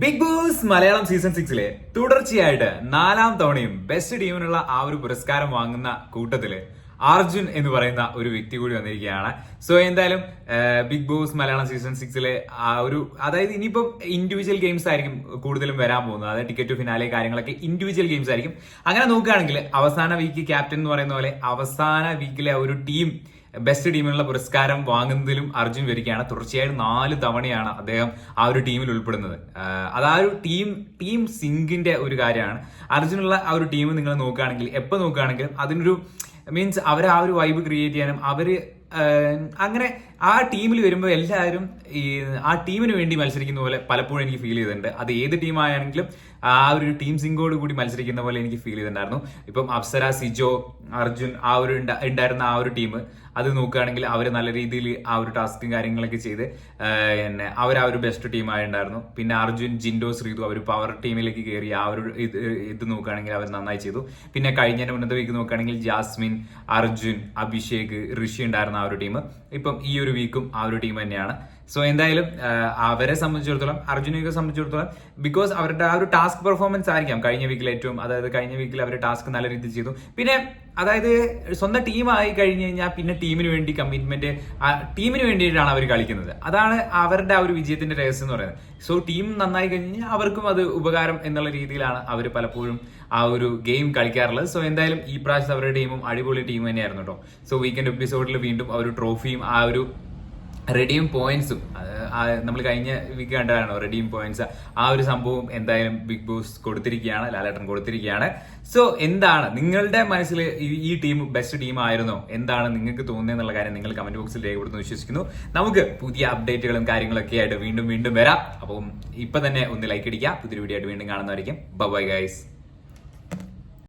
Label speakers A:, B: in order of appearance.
A: Big boss Malayalam season സിക്സിലെ തുടർച്ചയായിട്ട് നാലാം തവണയും ബെസ്റ്റ് ടീമിനുള്ള ആ ഒരു പുരസ്കാരം വാങ്ങുന്ന കൂട്ടത്തിൽ അർജുൻ എന്ന് പറയുന്ന ഒരു വ്യക്തി കൂടി വന്നിരിക്കുകയാണ്. സോ എന്തായാലും ബിഗ് ബോസ് മലയാളം സീസൺ സിക്സിലെ ആ ഒരു അതായത് ഇനിയിപ്പം ഇൻഡിവിജ്വൽ ഗെയിംസ് ആയിരിക്കും കൂടുതലും വരാൻ പോകുന്നത്. അതായത് ടിക്കറ്റ് ടു ഫിനാലെ കാര്യങ്ങളൊക്കെ ഇൻഡിവിജ്വൽ ഗെയിംസ് ആയിരിക്കും. അങ്ങനെ നോക്കുകയാണെങ്കിൽ അവസാന വീക്ക് ക്യാപ്റ്റൻ എന്ന് പറയുന്ന പോലെ അവസാന വീക്കിലെ ഒരു ടീം ബെസ്റ്റ് ടീമിനുള്ള പുരസ്കാരം വാങ്ങുന്നതിലും അർജുൻ വരികയാണ്. തുടർച്ചയായിട്ട് നാല് തവണയാണ് അദ്ദേഹം ആ ഒരു ടീമിൽ ഉൾപ്പെടുന്നത്. അത് ആ ഒരു ടീം ടീം സിങ്കിന്റെ ഒരു കാര്യമാണ്. അർജുനുള്ള ആ ഒരു ടീം നിങ്ങൾ നോക്കുകയാണെങ്കിൽ എപ്പോൾ നോക്കുകയാണെങ്കിലും അതിനൊരു മീൻസ് അവർ ആ ഒരു വൈബ് ക്രിയേറ്റ് ചെയ്യാനും അവർ അങ്ങനെ ആ ടീമിൽ വരുമ്പോൾ എല്ലാവരും ഈ ആ ടീമിന് വേണ്ടി മത്സരിക്കുന്ന പോലെ പലപ്പോഴും എനിക്ക് ഫീൽ ചെയ്തിട്ടുണ്ട്. അത് ഏത് ടീമായാണെങ്കിലും ആ ഒരു ടീം സിംഗോട് കൂടി മത്സരിക്കുന്ന പോലെ എനിക്ക് ഫീൽ ചെയ്തിട്ടുണ്ടായിരുന്നു. ഇപ്പം അപ്സര സിജോ അർജുൻ ആ ഒരു ഉണ്ടായിരുന്ന ആ ഒരു ടീം അത് നോക്കുകയാണെങ്കിൽ അവർ നല്ല രീതിയിൽ ആ ഒരു ടാസ്കും കാര്യങ്ങളൊക്കെ ചെയ്ത് പിന്നെ അവർ ആ ഒരു ബെസ്റ്റ് ടീമായിട്ടുണ്ടായിരുന്നു പിന്നെ അർജുൻ ജിൻഡോ ശ്രീതു അവർ പവർ ടീമിലേക്ക് കയറി ആ ഒരു ഇത് ഇത് നോക്കുകയാണെങ്കിൽ അവർ നന്നായി ചെയ്തു. പിന്നെ കഴിഞ്ഞ ഉന്നത വീക്ക് നോക്കുകയാണെങ്കിൽ ജാസ്മിൻ അർജുൻ അഭിഷേക് ഋഷി ഉണ്ടായിരുന്ന ആ ഒരു ടീം ഇപ്പം ഈ ഒരു വീക്കും ആ ഒരു ടീം തന്നെയാണ്. സോ എന്തായാലും അവരെ സംബന്ധിച്ചിടത്തോളം അർജുനെയൊക്കെ സംബന്ധിച്ചിടത്തോളം ബിക്കോസ് അവരുടെ ആ ഒരു ടാസ്ക് പെർഫോമൻസ് ആയിരിക്കാം. കഴിഞ്ഞ വീക്കിൽ ഏറ്റവും അതായത് കഴിഞ്ഞ വീക്കിൽ അവർ ടാസ്ക് നല്ല രീതിയിൽ ചെയ്തു. പിന്നെ അതായത് സ്വന്തം ടീമായി കഴിഞ്ഞ് കഴിഞ്ഞാൽ പിന്നെ ടീമിന് വേണ്ടി കമ്മിറ്റ്മെന്റ് ടീമിന് വേണ്ടിയിട്ടാണ് അവർ കളിക്കുന്നത്. അതാണ് അവരുടെ ആ ഒരു വിജയത്തിന്റെ രഹസ്യം എന്ന് പറയുന്നത്. സോ ടീം നന്നായി കഴിഞ്ഞ് കഴിഞ്ഞാൽ അവർക്കും അത് ഉപകാരം എന്നുള്ള രീതിയിലാണ് അവർ പലപ്പോഴും ആ ഒരു ഗെയിം കളിക്കാറുള്ളത്. സോ എന്തായാലും ഈ പ്രാവശ്യം അവരുടെ ടീമും അടിപൊളി ടീം തന്നെയായിരുന്നു കേട്ടോ സോ വീക്കെൻഡ് എപ്പിസോഡിൽ വീണ്ടും ആ ഒരു ട്രോഫിയും ആ ഒരു റെഡിയും പോയിന്റ്സും നമ്മൾ കഴിഞ്ഞ വീക്ക് കണ്ടതാണ് റെഡീം പോയിന്റ്സ് ആ ഒരു സംഭവം എന്തായാലും ബിഗ് ബോസ് കൊടുത്തിരിക്കുകയാണ് ലാലേട്ടൻ കൊടുത്തിരിക്കുകയാണ്. സോ എന്താണ് നിങ്ങളുടെ മനസ്സിൽ ഈ- ടീം ബെസ്റ്റ് ടീം ആയിരുന്നോ? എന്താണ് നിങ്ങൾക്ക് തോന്നുന്നത് എന്നുള്ള കാര്യം നിങ്ങൾ കമന്റ് ബോക്സിൽ രേഖപ്പെടുത്തുന്നു വിശ്വസിക്കുന്നു. നമുക്ക് പുതിയ അപ്ഡേറ്റുകളും കാര്യങ്ങളൊക്കെ ആയിട്ട് വീണ്ടും വീണ്ടും വരാം. അപ്പം ഇപ്പൊ തന്നെ ഒന്ന് ലൈക്ക് അടിക്കുക. പുതിയൊരു വീഡിയോ ആയിട്ട് വീണ്ടും കാണുന്നതായിരിക്കും ബൈ ഗൈസ്